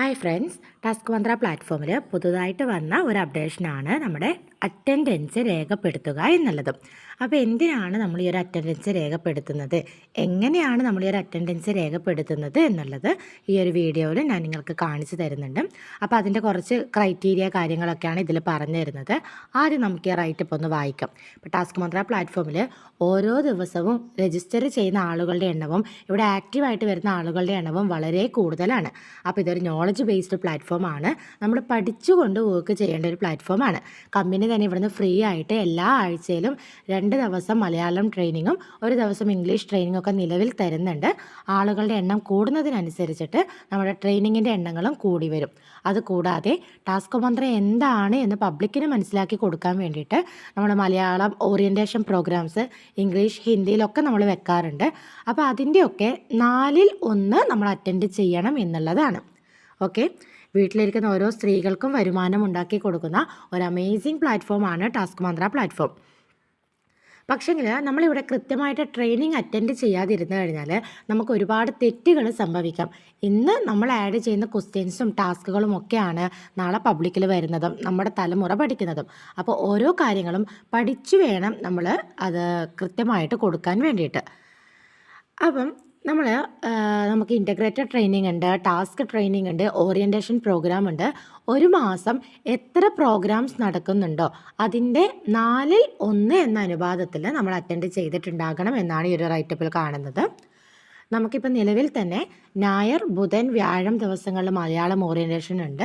Hi friends task മന്ത്ര പ്ലാറ്റ്ഫോമിൽ പുതുതായിട്ട് വന്ന ഒരു അപ്ഡേഷനാണ് നമ്മുടെ അറ്റൻഡൻസ് രേഖപ്പെടുത്തുക എന്നുള്ളത്. അപ്പോൾ എന്തിനാണ് നമ്മൾ ഈ ഒരു അറ്റൻഡൻസ് രേഖപ്പെടുത്തുന്നത്? എങ്ങനെയാണ് നമ്മൾ ഈ ഒരു അറ്റൻഡൻസ് രേഖപ്പെടുത്തുന്നത് എന്നുള്ളത് ഈ ഒരു വീഡിയോയിൽ ഞാൻ നിങ്ങൾക്ക് കാണിച്ചു തരുന്നുണ്ട്. അപ്പോൾ അതിന്റെ കുറച്ച് ക്രൈറ്റീരിയ കാര്യങ്ങളൊക്കെയാണ് ഇതിൽ പറഞ്ഞു തരുന്നത്. ആദ്യം നമുക്ക് ഈ റൈറ്റ് റൈറ്റപ്പ് ഒന്ന് വായിക്കാം. ഇപ്പോൾ ടാസ്ക് മന്ത്ര പ്ലാറ്റ്ഫോമിൽ ഓരോ ദിവസവും രജിസ്റ്റർ ചെയ്യുന്ന ആളുകളുടെ എണ്ണവും ഇവിടെ ആക്റ്റീവായിട്ട് വരുന്ന ആളുകളുടെ എണ്ണവും വളരെ കൂടുതലാണ്. അപ്പോൾ ഇതൊരു നോളജ് ബേസ്ഡ് പ്ലാറ്റ്ഫോമാണ് നമ്മൾ പഠിച്ചുകൊണ്ട് വർക്ക് ചെയ്യേണ്ട ഒരു പ്ലാറ്റ്ഫോമാണ് കമ്പനി തന്നെ ഇവിടുന്ന് ഫ്രീ ആയിട്ട് എല്ലാ ആഴ്ചയിലും രണ്ട് ദിവസം മലയാളം ട്രെയിനിങ്ങും ഒരു ദിവസം ഇംഗ്ലീഷ് ട്രെയിനിങ്ങും ഒക്കെ നിലവിൽ തരുന്നുണ്ട്. ആളുകളുടെ എണ്ണം കൂടുന്നതിനനുസരിച്ചിട്ട് നമ്മുടെ ട്രെയിനിങ്ങിന്റെ എണ്ണങ്ങളും കൂടി വരും. അതുകൂടാതെ ടാസ്ക് മന്ത്രം എന്താണ് എന്ന് പബ്ലിക്കിന് മനസ്സിലാക്കി കൊടുക്കാൻ വേണ്ടിയിട്ട് നമ്മുടെ മലയാളം ഓറിയന്റേഷൻ പ്രോഗ്രാംസ് ഇംഗ്ലീഷ് ഹിന്ദിയിലൊക്കെ നമ്മൾ വെക്കാറുണ്ട്. അപ്പോൾ അതിന്റെയൊക്കെ നാലിൽ ഒന്ന് നമ്മൾ അറ്റൻഡ് ചെയ്യണം എന്നുള്ളതാണ്. ഓക്കെ വീട്ടിലിരിക്കുന്ന ഓരോ സ്ത്രീകൾക്കും വരുമാനം ഉണ്ടാക്കി കൊടുക്കുന്ന ഒരു അമേസിങ് പ്ലാറ്റ്ഫോമാണ് ടാസ്ക് മന്ത്ര പ്ലാറ്റ്ഫോം പക്ഷേങ്കിൽ നമ്മളിവിടെ കൃത്യമായിട്ട് ട്രെയിനിങ് അറ്റൻഡ് ചെയ്യാതിരുന്നു കഴിഞ്ഞാൽ നമുക്ക് ഒരുപാട് തെറ്റുകൾ സംഭവിക്കാം. ഇന്ന് നമ്മൾ ആഡ് ചെയ്യുന്ന ക്വസ്റ്റ്യൻസും ടാസ്കുകളും ഒക്കെയാണ് നാളെ പബ്ലിക്കിൽ വരുന്നതും നമ്മുടെ തലമുറ പഠിക്കുന്നതും. അപ്പോൾ ഓരോ കാര്യങ്ങളും പഠിച്ചു വേണം നമ്മൾ അത് കൃത്യമായിട്ട് കൊടുക്കാൻ വേണ്ടിയിട്ട്. അപ്പം നമ്മൾ നമുക്ക് ഇന്റഗ്രേറ്റഡ് ട്രെയിനിങ് ഉണ്ട് ടാസ്ക് ട്രെയിനിങ് ഉണ്ട് ഓറിയന്റേഷൻ പ്രോഗ്രാം ഉണ്ട്. ഒരു മാസം എത്ര പ്രോഗ്രാംസ് നടക്കുന്നുണ്ടോ അതിന്റെ നാലിൽ ഒന്ന് എന്ന അനുപാതത്തിൽ നമ്മൾ അറ്റൻഡ് ചെയ്തിട്ടുണ്ടാകണം എന്നാണ് ഈ ഒരു റൈറ്റപ്പിൽ കാണുന്നത്. നമുക്കിപ്പോൾ നിലവിൽ തന്നെ ഞായർ ബുധൻ വ്യാഴം ദിവസങ്ങളിൽ മലയാളം ഓറിയന്റേഷൻ ഉണ്ട്.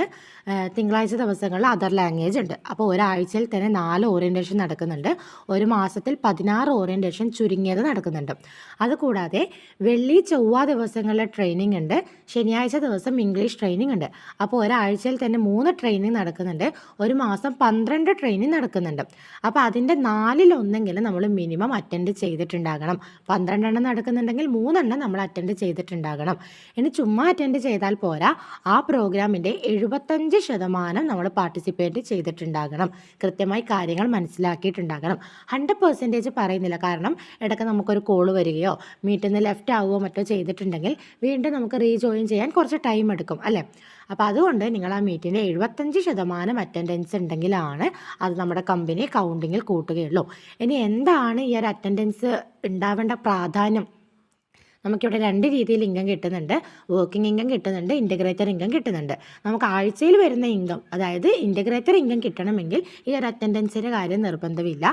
തിങ്കളാഴ്ച ദിവസങ്ങളിൽ അതർ ലാംഗ്വേജ് ഉണ്ട്. അപ്പോൾ ഒരാഴ്ചയിൽ തന്നെ നാല് ഓറിയന്റേഷൻ നടക്കുന്നുണ്ട്. ഒരു മാസത്തിൽ പതിനാറ് ഓറിയന്റേഷൻ ചുരുങ്ങിയത് നടക്കുന്നുണ്ട്. അതുകൂടാതെ വെള്ളി ചൊവ്വ ദിവസങ്ങളിലെ ട്രെയിനിങ് ഉണ്ട്. ശനിയാഴ്ച ദിവസം ഇംഗ്ലീഷ് ട്രെയിനിങ് ഉണ്ട്. അപ്പോൾ ഒരാഴ്ചയിൽ തന്നെ മൂന്ന് ട്രെയിനിങ് നടക്കുന്നുണ്ട്. ഒരു മാസം പന്ത്രണ്ട് ട്രെയിനിങ് നടക്കുന്നുണ്ട്. അപ്പോൾ അതിന്റെ നാലിലൊന്നെങ്കിലും നമ്മൾ മിനിമം അറ്റൻഡ് ചെയ്തിട്ടുണ്ടാകണം. പന്ത്രണ്ടെണ്ണം നടക്കുന്നുണ്ടെങ്കിൽ മൂന്നെണ്ണം നമ്മൾ അറ്റൻഡ് ചെയ്തിട്ടുണ്ടാകണം. ഇനി ചുമ്മാ അറ്റൻഡ് ചെയ്താൽ പോരാ. ആ പ്രോഗ്രാമിന്റെ എഴുപത്തഞ്ച് ശതമാനം നമ്മൾ പാർട്ടിസിപ്പേറ്റ് ചെയ്തിട്ടുണ്ടാകണം. കൃത്യമായി കാര്യങ്ങൾ മനസ്സിലാക്കിയിട്ടുണ്ടാകണം. ഹൺഡ്രഡ് പെർസെന്റേജ് പറയുന്നില്ല. കാരണം ഇടയ്ക്ക് നമുക്കൊരു കോൾ വരികയോ മീറ്റിൽ നിന്ന് ലെഫ്റ്റ് ആവുകയോ മറ്റോ ചെയ്തിട്ടുണ്ടെങ്കിൽ വീണ്ടും നമുക്ക് റീജോയിൻ ചെയ്യാൻ കുറച്ച് ടൈം എടുക്കും അല്ലേ? അപ്പോൾ അതുകൊണ്ട് നിങ്ങൾ ആ മീറ്റിന്റെ എഴുപത്തഞ്ച് ശതമാനം അറ്റൻഡൻസ് ഉണ്ടെങ്കിലാണ് അത് നമ്മുടെ കമ്പനി കൗണ്ടിങ്ങിൽ കൂട്ടുകയുള്ളൂ. ഇനി എന്താണ് ഈ ഒരു അറ്റൻഡൻസ് ഉണ്ടാവേണ്ട പ്രാധാന്യം? നമുക്കിവിടെ രണ്ട് രീതിയിൽ ഇൻകം കിട്ടുന്നുണ്ട്. വർക്കിംഗ് ഇൻകം കിട്ടുന്നുണ്ട് ഇന്റഗ്രേറ്റർ ഇൻകം കിട്ടുന്നുണ്ട്. നമുക്ക് ആഴ്ചയിൽ വരുന്ന ഇൻകം അതായത് ഇന്റഗ്രേറ്റർ ഇൻകം കിട്ടണമെങ്കിൽ ഈ ഒരു അറ്റൻഡൻസിന്റെ കാര്യം നിർബന്ധമില്ല.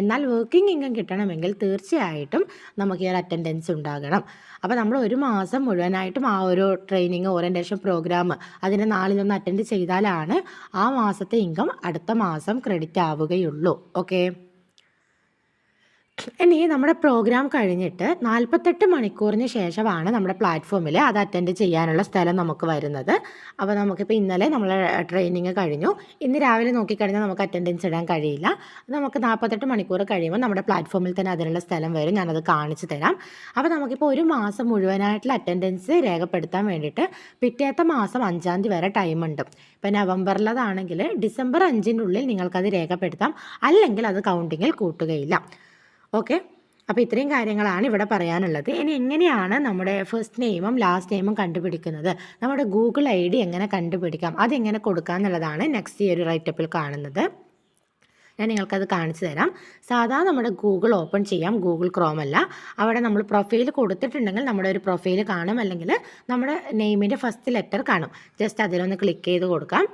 എന്നാൽ വർക്കിംഗ് ഇൻകം കിട്ടണമെങ്കിൽ തീർച്ചയായിട്ടും നമുക്ക് ഈ ഒരു അറ്റൻഡൻസ് ഉണ്ടാകണം. അപ്പോൾ നമ്മൾ ഒരു മാസം മുഴുവനായിട്ടും ആ ഒരു ട്രെയിനിങ് ഓറിയന്റേഷൻ പ്രോഗ്രാം അതിന്റെ നാലിലൊന്ന് അറ്റൻഡ് ചെയ്താലാണ് ആ മാസത്തെ ഇൻകം അടുത്ത മാസം ക്രെഡിറ്റ് ആവുകയുള്ളൂ. ഓക്കെ ഇനി നമ്മുടെ പ്രോഗ്രാം കഴിഞ്ഞിട്ട് നാൽപ്പത്തെട്ട് മണിക്കൂറിന് ശേഷമാണ് നമ്മുടെ പ്ലാറ്റ്ഫോമിൽ അത് അറ്റൻഡ് ചെയ്യാനുള്ള സ്ഥലം നമുക്ക് വരുന്നത്. അപ്പോൾ നമുക്കിപ്പോൾ ഇന്നലെ നമ്മൾ ട്രെയിനിങ് കഴിഞ്ഞു. ഇന്ന് രാവിലെ നോക്കിക്കഴിഞ്ഞാൽ നമുക്ക് അറ്റൻഡൻസ് ഇടാൻ കഴിയില്ല. നമുക്ക് നാൽപ്പത്തെട്ട് മണിക്കൂർ കഴിയുമ്പോൾ നമ്മുടെ പ്ലാറ്റ്ഫോമിൽ തന്നെ അതിനുള്ള സ്ഥലം വരും. ഞാനത് കാണിച്ചു തരാം. അപ്പോൾ നമുക്കിപ്പോൾ ഒരു മാസം മുഴുവനായിട്ടുള്ള അറ്റൻഡൻസ് രേഖപ്പെടുത്താൻ വേണ്ടിയിട്ട് പിറ്റേത്തെ മാസം അഞ്ചാം തീയതി വരെ ടൈമുണ്ട് ഇപ്പോൾ നവംബറിലതാണെങ്കിൽ ഡിസംബർ അഞ്ചിനുള്ളിൽ നിങ്ങൾക്കത് രേഖപ്പെടുത്താം. അല്ലെങ്കിൽ അത് കൗണ്ടിങ്ങിൽ കൂട്ടുകയില്ല. ഓക്കെ. അപ്പോൾ ഇത്രയും കാര്യങ്ങളാണ് ഇവിടെ പറയാനുള്ളത്. ഇനി എങ്ങനെയാണ് നമ്മുടെ ഫസ്റ്റ് നെയിമും ലാസ്റ്റ് നെയിമും കണ്ടുപിടിക്കുന്നത്? നമ്മുടെ ഗൂഗിൾ ഐ ഡി എങ്ങനെ കണ്ടുപിടിക്കാം? അതെങ്ങനെ കൊടുക്കുക എന്നുള്ളതാണ് നെക്സ്റ്റ് ഈ ഒരു റൈറ്റപ്പിൽ കാണുന്നത്. ഞാൻ നിങ്ങൾക്കത് കാണിച്ചു തരാം. സാധാരണ നമ്മുടെ ഗൂഗിൾ ഓപ്പൺ ചെയ്യാം. ഗൂഗിൾ ക്രോം അല്ല. അവിടെ നമ്മൾ പ്രൊഫൈൽ കൊടുത്തിട്ടുണ്ടെങ്കിൽ നമ്മുടെ ഒരു പ്രൊഫൈൽ കാണും. അല്ലെങ്കിൽ നമ്മുടെ നെയിമിന്റെ ഫസ്റ്റ് ലെറ്റർ കാണും. ജസ്റ്റ് അതിലൊന്ന് ക്ലിക്ക് ചെയ്ത് കൊടുക്കാം.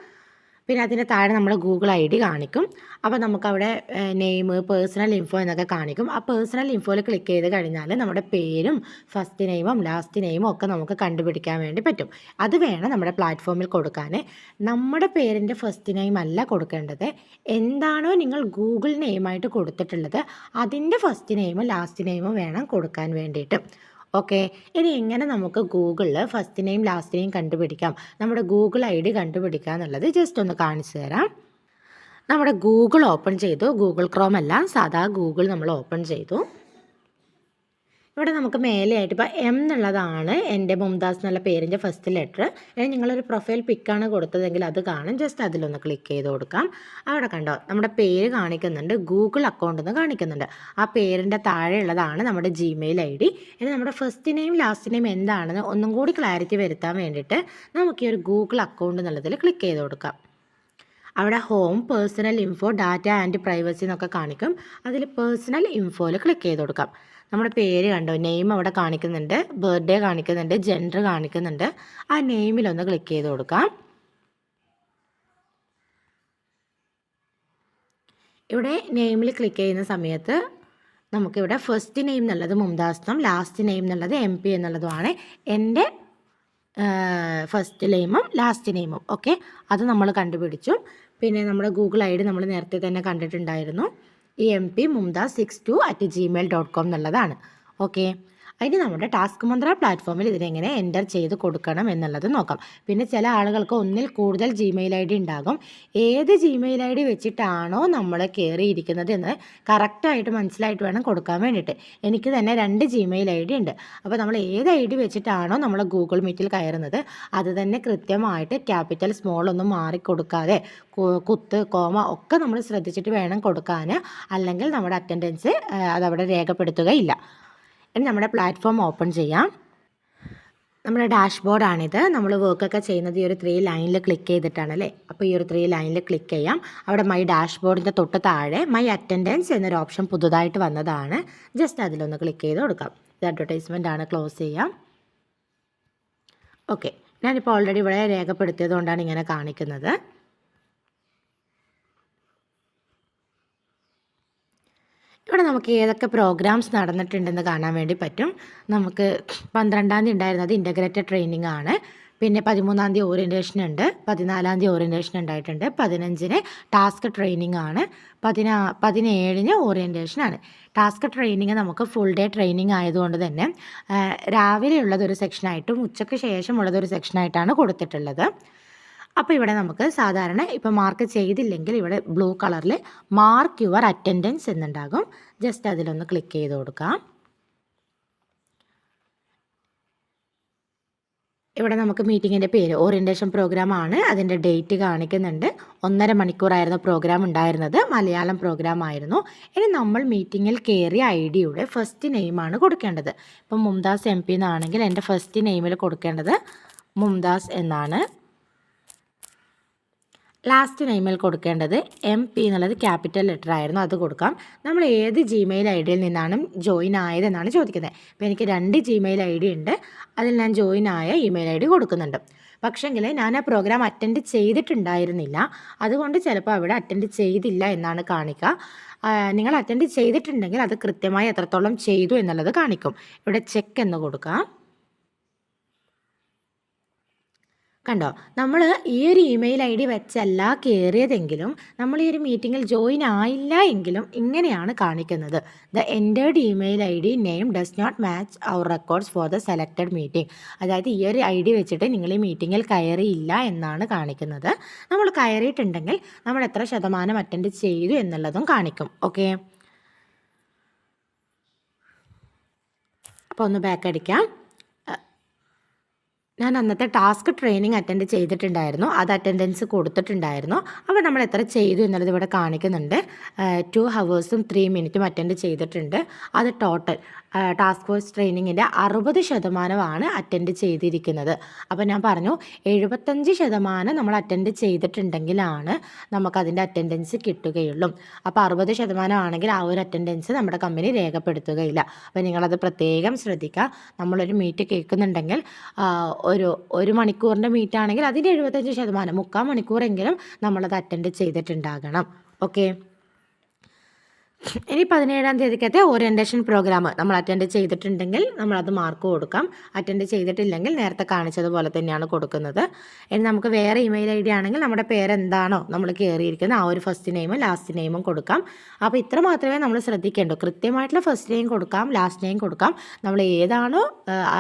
പിന്നെ അതിന്റെ താഴെ നമ്മൾ ഗൂഗിൾ ഐ ഡി കാണിക്കും. അപ്പോൾ നമുക്കവിടെ നെയിം പേഴ്സണൽ ഇൻഫോ എന്നൊക്കെ കാണിക്കും. ആ പേഴ്സണൽ ഇൻഫോയിൽ ക്ലിക്ക് ചെയ്ത് കഴിഞ്ഞാൽ നമ്മുടെ പേരും ഫസ്റ്റ് നെയിമും ലാസ്റ്റ് നെയിമും ഒക്കെ നമുക്ക് കണ്ടുപിടിക്കാൻ വേണ്ടി പറ്റും. അത് വേണം നമ്മുടെ പ്ലാറ്റ്ഫോമിൽ കൊടുക്കാൻ. നമ്മുടെ പേരിന്റെ ഫസ്റ്റ് നെയിം അല്ല കൊടുക്കേണ്ടത്. എന്താണോ നിങ്ങൾ ഗൂഗിൾ നെയിമായിട്ട് കൊടുത്തിട്ടുള്ളത് അതിന്റെ ഫസ്റ്റ് നെയിമും ലാസ്റ്റ് നെയിമും വേണം കൊടുക്കാൻ വേണ്ടിയിട്ട്. ഓക്കെ ഇനി എങ്ങനെ നമുക്ക് ഗൂഗിളിൽ ഫസ്റ്റ് നെയിം ലാസ്റ്റ് നെയിം കണ്ടുപിടിക്കാം. നമ്മുടെ ഗൂഗിൾ ഐ ഡി കണ്ടുപിടിക്കുക എന്നുള്ളത് ജസ്റ്റ് ഒന്ന് കാണിച്ചു തരാം. നമ്മുടെ ഗൂഗിൾ ഓപ്പൺ ചെയ്തു. ഗൂഗിൾ ക്രോം അല്ല. സാധാ ഗൂഗിൾ നമ്മൾ ഓപ്പൺ ചെയ്തു. ഇവിടെ നമുക്ക് മേലെയായിട്ട് ഇപ്പോൾ എം എന്നുള്ളതാണ് എന്റെ മുംതാസ് എന്നുള്ള പേരിന്റെ ഫസ്റ്റ് ലെറ്റർ ഇനി നിങ്ങളൊരു പ്രൊഫൈൽ പിക്കാണ് കൊടുത്തതെങ്കിൽ അത് കാണും. ജസ്റ്റ് അതിലൊന്ന് ക്ലിക്ക് ചെയ്ത് കൊടുക്കാം. അവിടെ കണ്ടോ നമ്മുടെ പേര് കാണിക്കുന്നുണ്ട്. ഗൂഗിൾ അക്കൗണ്ട് എന്ന് കാണിക്കുന്നുണ്ട്. ആ പേരിന്റെ താഴെയുള്ളതാണ് നമ്മുടെ ജിമെയിൽ ഐ ഡി. ഇനി നമ്മുടെ ഫസ്റ്റ് നെയിം ലാസ്റ്റ് നെയിം എന്താണെന്ന് ഒന്നും കൂടി ക്ലാരിറ്റി വരുത്താൻ വേണ്ടിയിട്ട് നമുക്ക് ഈ ഒരു ഗൂഗിൾ അക്കൗണ്ട് എന്നുള്ളതിൽ ക്ലിക്ക് ചെയ്ത് കൊടുക്കാം. അവിടെ home personal info data and privacy എന്നൊക്കെ കാണിക്കും. അതിൽ പേഴ്സണൽ ഇൻഫോയിൽ ക്ലിക്ക് ചെയ്ത് കൊടുക്കാം. നമ്മുടെ പേര് കണ്ടോ? നെയിം അവിടെ കാണിക്കുന്നുണ്ട്. ബർത്ത്ഡേ കാണിക്കുന്നുണ്ട്. ജെൻഡർ കാണിക്കുന്നുണ്ട്. ആ നെയിമിലൊന്ന് ക്ലിക്ക് ചെയ്ത് കൊടുക്കാം. ഇവിടെ നെയിമിൽ ക്ലിക്ക് ചെയ്യുന്ന സമയത്ത് നമുക്കിവിടെ ഫസ്റ്റ് നെയിം എന്നുള്ളത് മുംതാസ്തം ലാസ്റ്റ് നെയിം എന്നുള്ളത് എം പി എന്നുള്ളതുമാണ്. എന്റെ ഫസ്റ്റ് നെയിമും ലാസ്റ്റ് നെയിമും ഓക്കെ അത് നമ്മൾ കണ്ടുപിടിച്ചു. പിന്നെ നമ്മുടെ ഗൂഗിൾ ഐ ഡി നമ്മൾ നേരത്തെ തന്നെ കണ്ടിട്ടുണ്ടായിരുന്നു. ഈ M P Mumtaz six two at Gmail dot com എന്നുള്ളതാണ്. ഓക്കെ അതിന് നമ്മുടെ ടാസ്ക് മന്ത്ര പ്ലാറ്റ്ഫോമിൽ ഇതിനെങ്ങനെ എന്റർ ചെയ്ത് കൊടുക്കണം എന്നുള്ളത് നോക്കാം. പിന്നെ ചില ആളുകൾക്ക് ഒന്നിൽ കൂടുതൽ ജിമെയിൽ ഐ ഡി ഉണ്ടാകും. ഏത് ജിമെയിൽ ഐ ഡി വെച്ചിട്ടാണോ നമ്മൾ കയറിയിരിക്കുന്നത് എന്ന് കറക്റ്റായിട്ട് മനസ്സിലായിട്ട് വേണം കൊടുക്കാൻ വേണ്ടിയിട്ട്. എനിക്ക് തന്നെ രണ്ട് ജിമെയിൽ ഐ ഡി ഉണ്ട്. അപ്പോൾ നമ്മൾ ഏത് ഐ ഡി വെച്ചിട്ടാണോ നമ്മൾ ഗൂഗിൾ മീറ്റിൽ കയറുന്നത് അത് തന്നെ കൃത്യമായിട്ട് ക്യാപിറ്റൽ സ്മോൾ ഒന്നും മാറിക്കൊടുക്കാതെ കുത്ത് കോമ ഒക്കെ നമ്മൾ ശ്രദ്ധിച്ചിട്ട് വേണം കൊടുക്കാൻ. അല്ലെങ്കിൽ നമ്മുടെ അറ്റൻഡൻസ് അതവിടെ രേഖപ്പെടുത്തുകയില്ല. ഇനി നമ്മുടെ പ്ലാറ്റ്ഫോം ഓപ്പൺ ചെയ്യാം. നമ്മുടെ ഡാഷ്ബോർഡാണിത് നമ്മൾ വർക്കൊക്കെ ചെയ്യുന്നത് ഈ ഒരു ത്രീ ലൈനിൽ ക്ലിക്ക് ചെയ്തിട്ടാണ് അല്ലേ? അപ്പോൾ ഈ ഒരു ത്രീ ലൈനിൽ ക്ലിക്ക് ചെയ്യാം. അവിടെ മൈ ഡാഷ്ബോർഡിന്റെ തൊട്ട് താഴെ മൈ അറ്റൻഡൻസ് എന്നൊരു ഓപ്ഷൻ പുതുതായിട്ട് വന്നതാണ്. ജസ്റ്റ് അതിലൊന്ന് ക്ലിക്ക് ചെയ്ത് കൊടുക്കാം. ഇത് അഡ്വർടൈസ്മെന്റ് ആണ്. ക്ലോസ് ചെയ്യാം. ഓക്കെ ഞാനിപ്പോൾ ഓൾറെഡി ഇവിടെ രേഖപ്പെടുത്തിയത് കൊണ്ടാണ് ഇങ്ങനെ കാണിക്കുന്നത്. ഇവിടെ നമുക്ക് ഏതൊക്കെ പ്രോഗ്രാംസ് നടന്നിട്ടുണ്ടെന്ന് കാണാൻ വേണ്ടി പറ്റും. നമുക്ക് പന്ത്രണ്ടാം തീയതി ഉണ്ടായിരുന്നത് ഇന്റഗ്രേറ്റഡ് ട്രെയിനിങ് ആണ്. പിന്നെ പതിമൂന്നാം തീയതി ഓറിയന്റേഷൻ ഉണ്ട്. പതിനാലാം തീയതി ഓറിയന്റേഷൻ ഉണ്ടായിട്ടുണ്ട്. പതിനഞ്ചിന് ടാസ്ക് ട്രെയിനിങ് ആണ്. പതിനാ പതിനേഴിന് ഓറിയന്റേഷൻ ആണ്. ടാസ്ക് ട്രെയിനിങ് നമുക്ക് ഫുൾ ഡേ ട്രെയിനിങ് ആയതുകൊണ്ട് തന്നെ രാവിലെ ഉള്ളതൊരു സെക്ഷനായിട്ടും ഉച്ചയ്ക്ക് ശേഷമുള്ളതൊരു സെക്ഷനായിട്ടാണ് കൊടുത്തിട്ടുള്ളത്. അപ്പോൾ ഇവിടെ നമുക്ക് സാധാരണ ഇപ്പോൾ മാർക്ക് ചെയ്തില്ലെങ്കിൽ ഇവിടെ ബ്ലൂ കളറിൽ മാർക്ക് യുവർ അറ്റൻഡൻസ് എന്നുണ്ടാകും. ജസ്റ്റ് അതിലൊന്ന് ക്ലിക്ക് ചെയ്ത് കൊടുക്കാം. ഇവിടെ നമുക്ക് മീറ്റിങ്ങിന്റെ പേര് ഓറിയന്റേഷൻ പ്രോഗ്രാം ആണ്. അതിന്റെ ഡേറ്റ് കാണിക്കുന്നുണ്ട്. ഒന്നര മണിക്കൂറായിരുന്നു പ്രോഗ്രാം ഉണ്ടായിരുന്നത്. മലയാളം പ്രോഗ്രാം ആയിരുന്നു. ഇനി നമ്മൾ മീറ്റിങ്ങിൽ കയറിയ ഐ ഡിയുടെ ഫസ്റ്റ് നെയിമാണ് കൊടുക്കേണ്ടത്. ഇപ്പം മുംതാസ് എം പി എന്നാണെങ്കിൽ എന്റെ ഫസ്റ്റ് നെയിമിൽ കൊടുക്കേണ്ടത് മുംതാസ് എന്നാണ്. ലാസ്റ്റ് നെയിമിൽ കൊടുക്കേണ്ടത് എം പി എന്നുള്ളത് ക്യാപിറ്റൽ ലെറ്റർ ആയിരുന്നു. അത് കൊടുക്കാം. നമ്മൾ ഏത് ജിമെയിൽ ഐ ഡിയിൽ നിന്നാണ് ജോയിൻ ആയതെന്നാണ് ചോദിക്കുന്നത്. അപ്പോൾ എനിക്ക് രണ്ട് ജിമെയിൽ ഐ ഡി ഉണ്ട്. അതിൽ ഞാൻ ജോയിൻ ആയ ഇമെയിൽ ഐ ഡി കൊടുക്കുന്നുണ്ട്. പക്ഷേങ്കിൽ ഞാൻ ആ പ്രോഗ്രാം അറ്റൻഡ് ചെയ്തിട്ടുണ്ടായിരുന്നില്ല. അതുകൊണ്ട് ചിലപ്പോൾ അവിടെ അറ്റൻഡ് ചെയ്തില്ല എന്നാണ് കാണിക്കുക നിങ്ങൾ അറ്റൻഡ് ചെയ്തിട്ടുണ്ടെങ്കിൽ അത് കൃത്യമായി എത്രത്തോളം ചെയ്തു എന്നുള്ളത് കാണിക്കും. ഇവിടെ ചെക്ക് എന്ന് കൊടുക്കാം. കണ്ടോ? നമ്മൾ ഈ ഒരു ഇമെയിൽ ഐ ഡി വെച്ചല്ല കയറിയതെങ്കിലും നമ്മൾ ഈ ഒരു മീറ്റിങ്ങിൽ ജോയിൻ ആയില്ല എങ്കിലും ഇങ്ങനെയാണ് കാണിക്കുന്നത്. The entered email I D name does not match our records for the selected meeting അതായത് ഈ ഒരു ഐ ഡി വെച്ചിട്ട് നിങ്ങൾ ഈ മീറ്റിങ്ങിൽ കയറിയില്ല എന്നാണ് കാണിക്കുന്നത്. നമ്മൾ കയറിയിട്ടുണ്ടെങ്കിൽ നമ്മൾ എത്ര ശതമാനം അറ്റൻഡ് ചെയ്തു എന്നുള്ളതും കാണിക്കും. ഓക്കെ അപ്പോൾ ഒന്ന് ബാക്ക് അടിക്കാം. ഞാൻ അന്നത്തെ ടാസ്ക് ട്രെയിനിങ് അറ്റൻഡ് ചെയ്തിട്ടുണ്ടായിരുന്നു. അത് അറ്റൻഡൻസ് കൊടുത്തിട്ടുണ്ടായിരുന്നു. അപ്പോൾ നമ്മൾ എത്ര ചെയ്തു എന്നുള്ളത് ഇവിടെ കാണിക്കുന്നുണ്ട്. ടു ഹവേഴ്സും ത്രീ മിനിറ്റും അറ്റൻഡ് ചെയ്തിട്ടുണ്ട്. അത് ടോട്ടൽ ടാസ്ക് ഫോഴ്സ് ട്രെയിനിങ്ങിന്റെ അറുപത് ശതമാനമാണ് അറ്റൻഡ് ചെയ്തിരിക്കുന്നത്. അപ്പോൾ ഞാൻ പറഞ്ഞു എഴുപത്തഞ്ച് ശതമാനം നമ്മൾ അറ്റൻഡ് ചെയ്തിട്ടുണ്ടെങ്കിലാണ് നമുക്കതിന്റെ അറ്റൻഡൻസ് കിട്ടുകയുള്ളൂ. അപ്പോൾ അറുപത് ശതമാനം ആണെങ്കിൽ ആ ഒരു അറ്റൻഡൻസ് നമ്മുടെ കമ്പനി രേഖപ്പെടുത്തുകയില്ല. അപ്പോൾ നിങ്ങളത് പ്രത്യേകം ശ്രദ്ധിക്കുക. നമ്മളൊരു മീറ്റ് കേൾക്കുന്നുണ്ടെങ്കിൽ ഒരു ഒരു മണിക്കൂറിന്റെ മീറ്റ് ആണെങ്കിൽ അതിന്റെ എഴുപത്തഞ്ച് ശതമാനം മുക്കാൽ മണിക്കൂറെങ്കിലും നമ്മളത് അറ്റൻഡ് ചെയ്തിട്ടുണ്ടാകണം. ഓക്കെ ഇനി പതിനേഴാം തീയതിക്കത്തെ ഓറിയന്റേഷൻ പ്രോഗ്രാം നമ്മൾ അറ്റൻഡ് ചെയ്തിട്ടുണ്ടെങ്കിൽ നമ്മളത് മാർക്ക് കൊടുക്കാം. അറ്റൻഡ് ചെയ്തിട്ടില്ലെങ്കിൽ നേരത്തെ കാണിച്ചതുപോലെ തന്നെയാണ് കൊടുക്കുന്നത്. ഇനി നമുക്ക് വേറെ ഇമെയിൽ ഐ ഡി ആണെങ്കിൽ നമ്മുടെ പേരെന്താണോ നമ്മൾ കയറിയിരിക്കുന്ന ആ ഒരു ഫസ്റ്റ് നെയിമും ലാസ്റ്റ് നെയിമും കൊടുക്കാം. അപ്പോൾ ഇത്ര മാത്രമേ നമ്മൾ ശ്രദ്ധിക്കേണ്ടൂ. കൃത്യമായിട്ടുള്ള ഫസ്റ്റ് നെയിം കൊടുക്കാം ലാസ്റ്റ് നെയിം കൊടുക്കാം. നമ്മൾ ഏതാണോ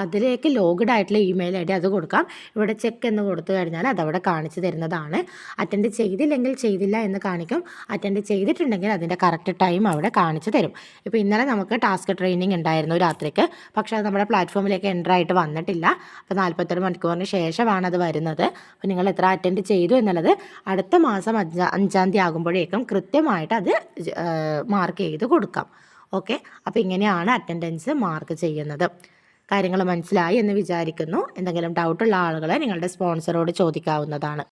അതിലേക്ക് ലോഗഡ് ആയിട്ടുള്ള ഇമെയിൽ ഐ ഡി അത് കൊടുക്കാം. ഇവിടെ ചെക്ക് എന്ന് കൊടുത്തു കഴിഞ്ഞാൽ അതവിടെ കാണിച്ചു തരുന്നതാണ്. അറ്റൻഡ് ചെയ്തില്ലെങ്കിൽ ചെയ്തില്ല എന്ന് കാണിക്കും. അറ്റൻഡ് ചെയ്തിട്ടുണ്ടെങ്കിൽ അതിന്റെ കറക്റ്റ് ടൈം അവിടെ കാണിച്ചു തരും. ഇപ്പോൾ ഇന്നലെ നമുക്ക് ടാസ്ക് ട്രെയിനിങ് ഉണ്ടായിരുന്നു രാത്രിക്ക്. പക്ഷേ അത് നമ്മുടെ പ്ലാറ്റ്ഫോമിലേക്ക് എന്റർ ആയിട്ട് വന്നിട്ടില്ല. അപ്പോൾ നാൽപ്പത്തൊരു മണിക്കൂറിന് ശേഷമാണ് അത് വരുന്നത്. അപ്പോൾ നിങ്ങൾ എത്ര അറ്റൻഡ് ചെയ്തു എന്നുള്ളത് അടുത്ത മാസം അഞ്ചാം അഞ്ചാം തീയതി ആകുമ്പോഴേക്കും കൃത്യമായിട്ട് അത് മാർക്ക് ചെയ്ത് കൊടുക്കാം. ഓക്കെ? അപ്പോൾ ഇങ്ങനെയാണ് അറ്റൻഡൻസ് മാർക്ക് ചെയ്യുന്നത്. കാര്യങ്ങൾ മനസ്സിലായി എന്ന് വിചാരിക്കുന്നു. എന്തെങ്കിലും ഡൗട്ടുള്ള ആളുകളെ നിങ്ങളുടെ സ്പോൺസറോട് ചോദിക്കാവുന്നതാണ്.